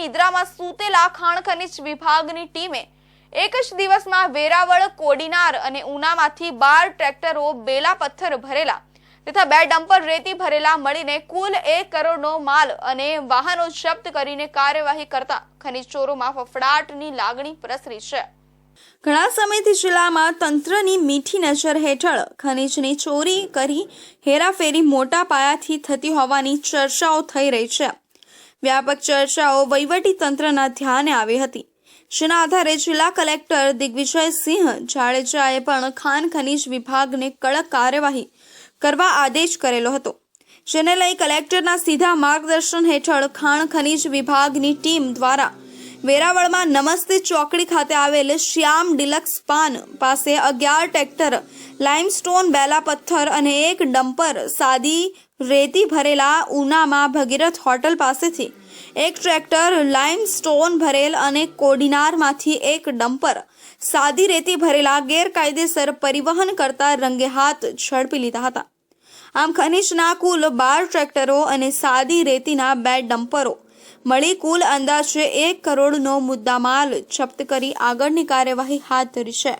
નિદ્રામાં સૂતેલા ખાણ ખનીજ વિભાગની ટીમે એક જ દિવસમાં વેરાવળ, કોડીનાર અને ઉનામાંથી બાર ટ્રેક્ટરો બેલા પથ્થર ભરેલા તથા બે ડમ્પર રેતી ભરેલા મળીને કુલ એક કરોડનો માલ અને વાહનો જપ્ત કરીને કાર્યવાહી કરતા ખનીજ ચોરોમાં ફફડાટની લાગણી પ્રસરી છે. ઘણા સમયથી જિલ્લામાં તંત્રની મીઠી નજર હેઠળ ખનીજની ચોરી કરી હેરાફેરી મોટા પાયાથી થતી હોવાની ચર્ચાઓ થઈ રહી છે. વ્યાપક ચર્ચાઓ તંત્રના ધ્યાને આવી હતી. જેના આધારે જિલ્લા કલેક્ટર દિગ્વિજયસિંહ જાડેજાએ પણ ખાન ખનીજ વિભાગને કડક કાર્યવાહી કરવા આદેશ કરેલો હતો. જેને લઈ કલેક્ટરના સીધા માર્ગદર્શન હેઠળ ખાણ ખનીજ વિભાગની ટીમ દ્વારા વેરાવળમાં નમસ્તે ચોકડી ખાતે આવેલ શ્યામ ડિલક્સ પાન પાસે અગિયાર ટ્રેક્ટર લાઇમસ્ટોન બેલા પથ્થર અને એક ડમ્પર સાદી રેતી ભરેલા ઉનામાં ભગીરથ હોટલ પાસેથી એક ટ્રેક્ટર, લાઇમસ્ટોન ભરેલ અને કોડીનારમાંથી એક ડમ્પર, સાદી રેતી ભરેલા ગેરકાયદેસર પરિવહન કરતા રંગે હાથ ઝડપી લીધા હતા. આમ ખનિજના કુલ બાર ટ્રેક્ટરો અને સાદી રેતીના બે ડમ્પરો મળી કુલ અંદાજે એક કરોડનો મુદ્દામાલ જપ્ત કરી આગળની કાર્યવાહી હાથ ધરી છે.